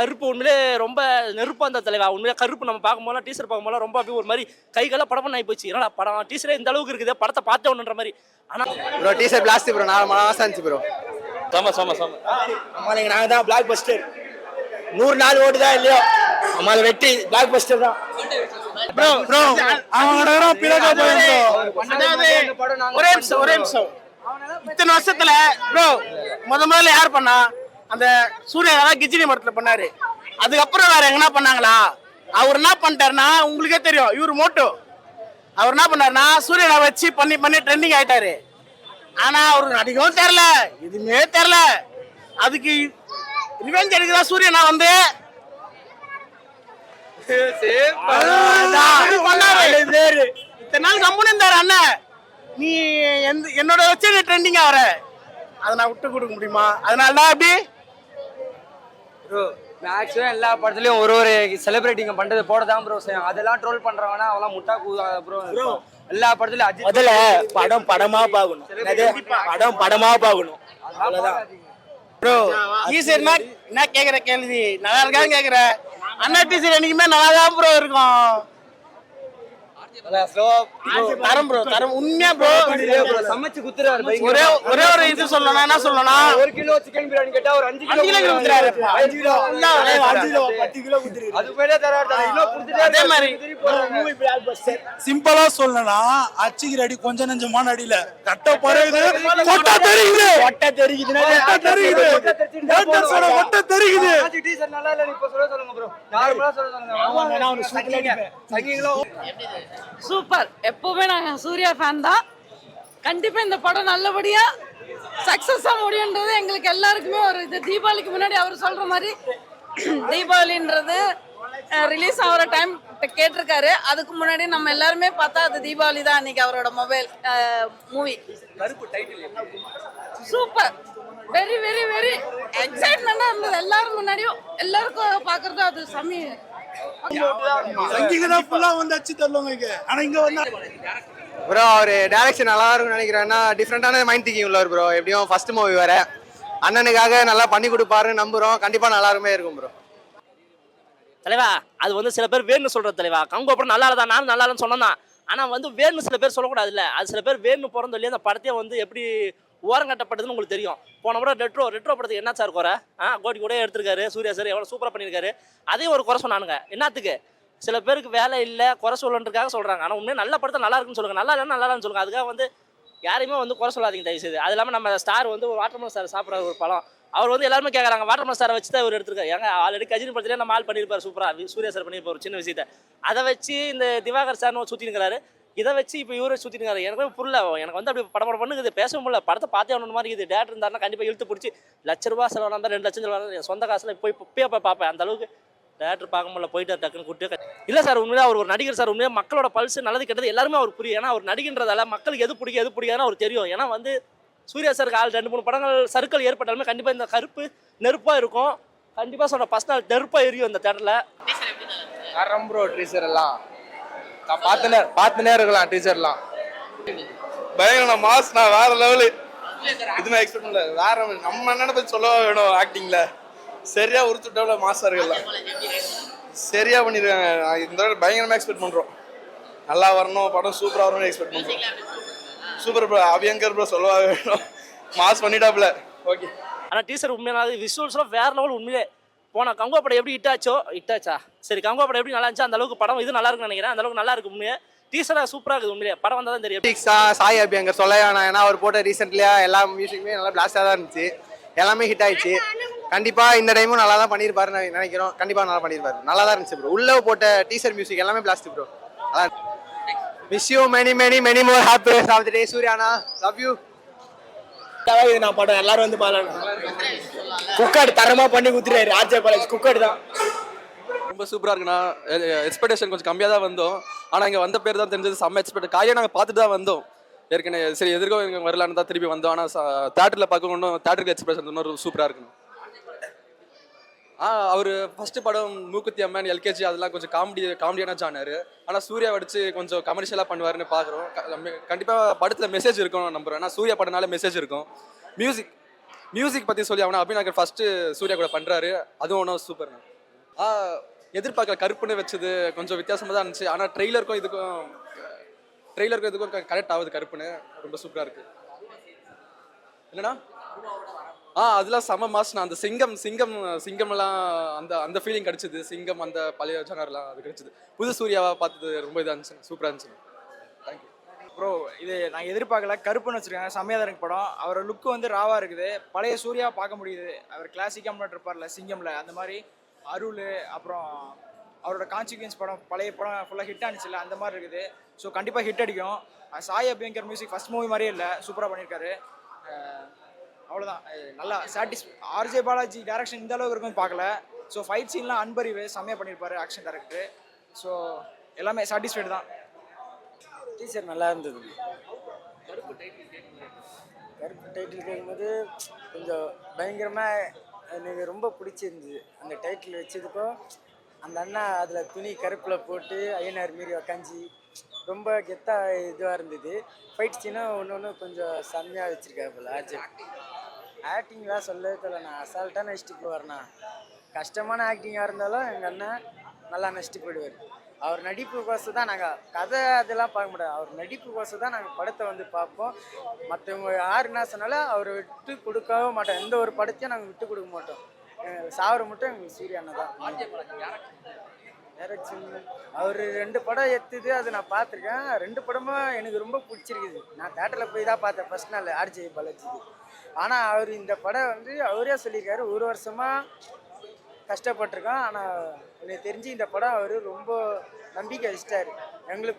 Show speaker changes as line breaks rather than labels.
கருப்பு உண்மையிலே ரொம்ப நெருப்பாக அந்த தலைவா. உண்மையிலே கருப்பு நம்ம பார்க்கும்போது டீசர் பார்க்கும்போது ரொம்ப அப்படியே ஒரு மாதிரி கைகளாக படப்பண்ண ஆகி போச்சு. என்னடா படம்? டீசரே இந்த அளவுக்கு இருக்குது. படத்தை பார்த்தே ஒன்றுன்ற மாதிரி. ஆனால்
ப்ரோ டீசர் பிளாஸ்ட் ப்ரோ நாலு மணி மாசம் இருந்துச்சு ப்ரோ
சம சம சம
நம்மளுக்கு நாங்கள் தான் பிளாக் பஸ்டர் நூறு நாள் ஓடுதா இல்லையோ? நம்மளை வெட்டி பிளாக் பஸ்டர் தான்.
ப்ரோ ப்ரோ அவனோட
ஒரே நிமிஷம் ஒரே நிமிஷம். இத்தனை வருஷத்துல ப்ரோ முத முதல்ல யார் பண்ணா? அந்த சூர்யா தான் கிச்சினி மரத்துல பண்ணாரு. அதுக்கப்புறம் வேற எங்கன்னா பண்ணாங்களா? அவர் என்ன பண்ணிட்டாருன்னா உங்களுக்கே தெரியும் இவர் மோட்டோ. அவர் என்ன பண்ணாருன்னா சூரியனை வச்சு பண்ணி பண்ணி ட்ரெண்டிங் ஆயிட்டாரு. ஆனா அவருக்கு நடிக்கவும் தெரில எதுவுமே தெரில அதுக்கு ரிவெஞ்ச் எடுக்குதா சூரியனா வந்து. இத்தனை நாள் கம்முன்னு இருந்தாரு அண்ணன் நீ எந்த என்னோட வச்சு ட்ரெண்டிங் ஆகிற. அதை நான் விட்டு கொடுக்க முடியுமா? அதனால தான் அப்படி
ப்ரோ மேக்ஸிமம் எல்லா படத்துலயும் ஒரு ஒரு செலிபிரிட்டிங்க பண்றது போட தான் ப்ரோ செய்யும் அதெல்லாம் ட்ரோல் பண்றவனா அவெல்லாம் முட்டா ப்ரோ எல்லா படத்துலயும் அஜித்
முதல்ல படம் படமா பார்க்கணும். என்னது? படம் படமா பார்க்கணும். அவ்வளவுதான்.
ப்ரோ டீசர்னா என்ன கேக்குற கேள்வி? நல்லா இருக்கான்னு கேக்குற. அண்ணா டீசர் என்னைக்குமே நல்லா தான் ப்ரோ இருக்கும். தரம் ப்ரோ தரம். உண்மையா ப்ரோ
சமைச்சு குத்துறாரு பைக்
ஒரே ஒரே ஒரு இது சொல்லணும் என்ன சொல்லணும்
ஒரு கிலோ சிக்கன் பிரியாணி கேட்டா ஒரு அஞ்சு
அஞ்சு கிலோ கொடுத்துறாரு
அஞ்சு கிலோ.
அஞ்சு கிலோ பத்து கிலோ
அது தராரு கிலோ கொடுத்துட்டே
அதே மாதிரி.
சிம்பிளா சொல்லணும்னா அச்சுக்கு அடி கொஞ்ச நெஞ்சமான அடியில. கட்ட பறகுது கொட்டை தெரியுது.
கொட்டை தெரிக்குதுன்னா
கொட்டை தெரியுது. டேட்டர்ஸோட கொட்டை தெரியுது.
டீசர் நல்லா இல்ல இப்ப சொல்ல சொல்லுங்க ப்ரோ நார்மலா சொல்ல சொல்லுங்க.
நான் சூப்பரா அடிப்பேன்.
சூப்பர். எப்பவுமே நாங்க சூர்யா ஃபேன் தான். கண்டிப்பா இந்த படம் நல்லபடியா சக்சஸா முடியுன்றது எங்களுக்கு எல்லாருக்குமே ஒரு இது. தீபாவளிக்கு முன்னாடி அவர் சொல்ற மாதிரி தீபாவளின்றது ரிலீஸ் ஆகிற டைம் கேட்டிருக்காரு. அதுக்கு முன்னாடி நம்ம எல்லாருமே பார்த்தா அது தீபாவளி தான் அன்னைக்கு அவரோட mobile movie super. Very very very எக்ஸைட்மெண்டா இருந்தது. எல்லாரும் முன்னாடியும் எல்லாருக்கும் பார்க்கறது அது சமி
தான் ஃபுல்லா வந்து அச்சு தருவாங்க ஆனா இங்க வந்தா
ப்ரோ அவர் டைரக்ஷன் நல்லா இருக்கும்னு நினைக்கிறேன்னா டிஃப்ரெண்டான மைண்ட் திங்கிங் உள்ளவர் ப்ரோ எப்படியும் ஃபர்ஸ்ட் மூவி வேற. அண்ணனுக்காக நல்லா பண்ணி கொடுப்பாருன்னு நம்புறோம். கண்டிப்பா நல்லா இருக்குமே இருக்கும் ப்ரோ
தலைவா அது வந்து சில பேர் வேணும்னு சொல்றது தலைவா. கங்கோ படம் நல்லா இருந்தா நானும் நல்லா இல்லைன்னு சொன்னேன் ஆனால் வந்து வேணும்னு சில பேர் சொல்லக்கூடாது இல்லை அது சில பேர் வேணும்னு பிறந்த சொல்லி அந்த படத்தையே வந்து எப்படி ஓரங்கட்டப்பட்டதுன்னு உங்களுக்கு தெரியும். போன முறை ரெட்ரோ ரெட்ரோ படத்துக்கு என்ன சார் குறை? ஆ கோடி கூட எடுத்திருக்காரு சூர்யா சார் எவ்வளோ சூப்பராக பண்ணியிருக்காரு. அதையும் ஒரு குறை சொன்னானுங்க. என்னத்துக்கு? சில பேருக்கு வேலை இல்லை குறை சொல்லன்றதுக்காக சொல்கிறாங்க ஆனால் உண்மையாக நல்ல படத்தை நல்லா இருக்குன்னு சொல்லுங்கள் நல்லா இல்லைன்னா நல்லா இல்லைன்னு சொல்லுங்கள் அதுக்காக வந்து யாரையுமே வந்து குறை சொல்லாதீங்க தயவு செய்து அது இல்லாமல் நம்ம ஸ்டார் வந்து ஒரு வாட்டர்மலன் சார் சாப்பிட்ற ஒரு பழம். அவர் வந்து எல்லாருமே கேட்குறாங்க வாட்டர்மலன் சாரை வச்சு தான் இவர் எடுத்திருக்காரு. ஏங்க ஆல்ரெடி கஜினி படத்துலேயே நம்ம ஆள் பண்ணியிருப்பார் சூப்பராக சூர்யா சார் பண்ணியிருப்பார் ஒரு சின்ன விஷயத்தை. அதை வச்சு இந்த திவாகர் சார்னு சுற்றினுக்கிறாரு இதை வச்சு இப்போ இவரை சுற்றினுங்கிறாரு எனக்கு புரியல. எனக்கு வந்து அப்படி படம் படம் பண்ணுது பேச முடியல படத்தை பார்த்தே ஒன்று மாதிரி இது டேரக்டர் இருந்தாருன்னா கண்டிப்பாக இழுத்து பிடிச்சி லட்ச ரூபா செலவாக இருந்தால் ரெண்டு லட்சம் செலவாக என் சொந்த காசில் போய் இப்பயே போய் பார்ப்பேன். அந்த அளவுக்கு டேரக்டர் பார்க்க முடியல. போயிட்டு டக்குன்னு கூட்டு இல்லை சார் உண்மையாக அவர் ஒரு நடிகர் சார். உண்மையாக மக்களோட பல்ஸ் நல்லது கெட்டது எல்லாருமே அவர் புரியும். ஏன்னா அவர் நடிகின்றதால மக்களுக்கு எது பிடிக்கும் எது பிடிக்காதுன்னு அவர் தெரியும். ஏன்னா வந்து சூர்யா சாருக்கு ஆள் ரெண்டு மூணு படங்கள் சருக்கள் ஏற்பட்டாலுமே கண்டிப்பாக இந்த கருப்பு நெருப்பாக இருக்கும். கண்டிப்பாக சொல்ற ஃபர்ஸ்ட் நாள் நெருப்பாக எரியும் இந்த தேட்டரில்
ப்ரோ டீச்சர் எல்லாம். பார்த்துனே பார்த்துனே இருக்கலாம் டீச்சர்லாம்
பயங்கர மாஸ்னா வேற லெவலு இது நான் எக்ஸ்பெக்ட் பண்ணல. வேற நம்ம என்னென்ன பற்றி சொல்ல வேணும் ஆக்டிங்கில் சரியா உருத்துட்டோம்ல மாஸ்டர் இருக்கலாம் சரியா பண்ணிருக்காங்க. நான் இந்த தடவை பயங்கரமாக எக்ஸ்பெக்ட் பண்ணுறோம் நல்லா வரணும் படம் சூப்பராக வரணும்னு எக்ஸ்பெக்ட் பண்ணுறோம் சூப்பர் ப்ரோ அபியங்கர் ப்ரோ சொல்லவா வேணும்? மாஸ் பண்ணிட்டாப்ல. ஓகே
ஆனால் டீச்சர் உண்மையான விஷுவல்ஸ்லாம் வேற லெவல் உண்மையிலே. போன கங்கோ படம் எப்படி ஹிட்டாச்சோ ஹிட்டாச்சா சரி கங்கோ படம் எப்படி நல்லா இருந்துச்சு அந்த அளவுக்கு படம் இது நல்லா இருக்குன்னு நினைக்கிறேன். அந்த அளவுக்கு நல்லா இருக்கு உண்மையே டீசரா சூப்பராக இருக்குது உண்மையிலே. படம் வந்தால் தான் தெரியும்.
சாய் சாய் அபியங்கர் சொல்ல வேணாம் ஏன்னா அவர் போட்ட ரீசெண்ட்லியா எல்லா மியூசிக்குமே நல்லா பிளாஸ்டாக தான் இருந்துச்சு. எல்லாமே ஹிட் ஆயிடுச்சு. கண்டிப்பா இந்த டைமும் நல்லா தான் பண்ணியிருப்பாருன்னு நினைக்கிறோம். கண்டிப்பா நல்லா பண்ணியிருப்பாரு. நல்லா தான் இருந்துச்சு ப்ரோ உள்ள போட்ட டீசர் மியூசிக் எல்லாமே blast bro wish you many many many more happiness of the day சூர்யானா love you
இது நான் படம் எல்லாரும் வந்து பாடலாம் குக்காடு தரமா பண்ணி குத்துறாரு ஆர்ஜே காலேஜ் குக்காடு தான்.
ரொம்ப சூப்பரா இருக்குண்ணா. எக்ஸ்பெக்டேஷன் கொஞ்சம் கம்மியாக தான் வந்தோம். ஆனால் இங்கே வந்த பேர் தான் தெரிஞ்சது. செம்ம எக்ஸ்பெக்ட் காயை நாங்கள் பார்த்துட்டு தான் வந்தோம். ஏற்கனவே சரி எதிர்கோ இங்கே வரலான்னு தான் திருப்பி வந்தோம். ஆனால் தேட்டரில் பார்க்க இன்னும் தேட்டருக்கு எக்ஸ்பிரஷன் இன்னொரு சூப்பராக இருக்கணும் அவர் ஃபர்ஸ்ட் படம் மூக்குத்தி அம்மன் எல்கேஜி அதெல்லாம் கொஞ்சம் காமெடி காமெடியான ஜானர். ஆனால் சூர்யா வடிச்சு கொஞ்சம் கமர்ஷியலாக பண்ணுவாருன்னு பார்க்குறோம் கண்டிப்பாக படத்தில் மெசேஜ் இருக்கும் நம்புறேன். ஆனால் சூர்யா படம்னால மெசேஜ் இருக்கும். மியூசிக் மியூசிக் பற்றி சொல்லி அவனா அபிநாகர் ஃபஸ்ட்டு சூர்யா கூட பண்ணுறாரு அதுவும் ஒன்றும் சூப்பர்ண்ணா ஆ எதிர்பார்க்கல கருப்புன்னு வச்சது கொஞ்சம் வித்தியாசமாக தான் இருந்துச்சு. ஆனால் ட்ரெய்லருக்கும் இதுக்கும் ட்ரெய்லருக்கும் இதுக்கும் கரெக்ட் ஆகுது கருப்புன்னு. ரொம்ப சூப்பராக இருக்குது என்னண்ணா? ஆ அதெல்லாம் செம நான் அந்த சிங்கம் சிங்கம் சிங்கம்லாம் அந்த அந்த ஃபீலிங் கிடைச்சிது. சிங்கம் அந்த பழைய ஜனர்லாம் அது கிடைச்சிது. புது சூர்யாவா பார்த்தது ரொம்ப இதாக இருந்துச்சு. சூப்பராக இருந்துச்சு. தேங்க்யூ
ப்ரோ இது நான் எதிர்பார்க்கல. கருப்புன்னு வச்சிருக்காங்க. செம்மையாக படம். அவரோட லுக்கு வந்து ராவா இருக்குது. பழைய சூர்யா பார்க்க முடியுது. அவர் கிளாசிக்காக முன்னாடி இருப்பார்ல சிங்கம்ல. அந்த மாதிரி அருள் அப்புறம் அவரோட கான்சிக்வன்ஸ் படம் பழைய படம் ஃபுல்லாக ஹிட் ஆனிச்சுல அந்த மாதிரி இருக்குது. ஸோ கண்டிப்பாக ஹிட் அடிக்கும். Sai Abhyankar music first movie மாதிரியே இல்லை. சூப்பராக பண்ணியிருக்காரு அவ்வளோதான் நல்லா சாட்டிஸ் ஆர்ஜே பாலாஜி டேரக்ஷன் இந்த அளவுக்கு இருக்கும் பார்க்கல. ஸோ ஃபைட் சீன்லாம் அன்பறிவு செம்மையாக பண்ணியிருப்பாரு ஆக்ஷன் டேரக்டர் ஸோ எல்லாமே சாட்டிஸ்ஃபைடு தான்.
டீச்சர் நல்லா இருந்தது. கருப்பு டைட்டில் கேட்கும்போது கொஞ்சம் பயங்கரமாக எனக்கு ரொம்ப பிடிச்சிருந்தது. அந்த டைட்டில் வச்சதுக்கும் அந்த அண்ணா அதில் துணி கருப்பில் போட்டு ஐயனார் மீறி உக்காஞ்சி ரொம்ப கெத்தாக இதுவாக இருந்தது. ஃபைட் சீனாக ஒன்று ஒன்று கொஞ்சம் செம்மையாக வச்சுருக்காரு போல ஆர்ஜே ஆக்டிங்லாம் சொல்லவே தெரியல நான் அசால்ட்டாக நடிச்சிட்டு போவார்ண்ணா கஷ்டமான ஆக்டிங்காக இருந்தாலும் எங்கள் அண்ணன் நல்லா நடிச்சிட்டு போயிடுவார். அவர் நடிப்புக்கோசம் தான் நாங்கள் கதை அதெல்லாம் பார்க்க மாட்டோம் அவர் நடிப்புக்கோசம் தான் நாங்கள் படத்தை வந்து பார்ப்போம். மற்றவங்க யார் என்ன சொன்னாலும் அவரை விட்டு கொடுக்கவே மாட்டோம். எந்த ஒரு படத்தையும் நாங்கள் விட்டு கொடுக்க மாட்டோம். சாவர மட்டும் எங்களுக்கு சூர்யா அண்ணன் தான். டைரக்ஷன் அவர் ரெண்டு படம் எடுத்தது அது நான் பார்த்துருக்கேன். ரெண்டு படமும் எனக்கு ரொம்ப பிடிச்சிருக்குது. நான் தேட்டரில் போய் தான் பார்த்தேன். ஃபர்ஸ்ட் நாள் ஆர்ஜே பாலாஜி ஆனால் அவர் இந்த படம் வந்து அவரே சொல்லியிருக்காரு. ஒரு வருஷமாக கஷ்டப்பட்டிருக்கோம் ஆனால் எனக்கு தெரிஞ்சு இந்த படம் அவர் ரொம்ப நம்பிக்கை வச்சிட்டாரு. எங்களுக்கு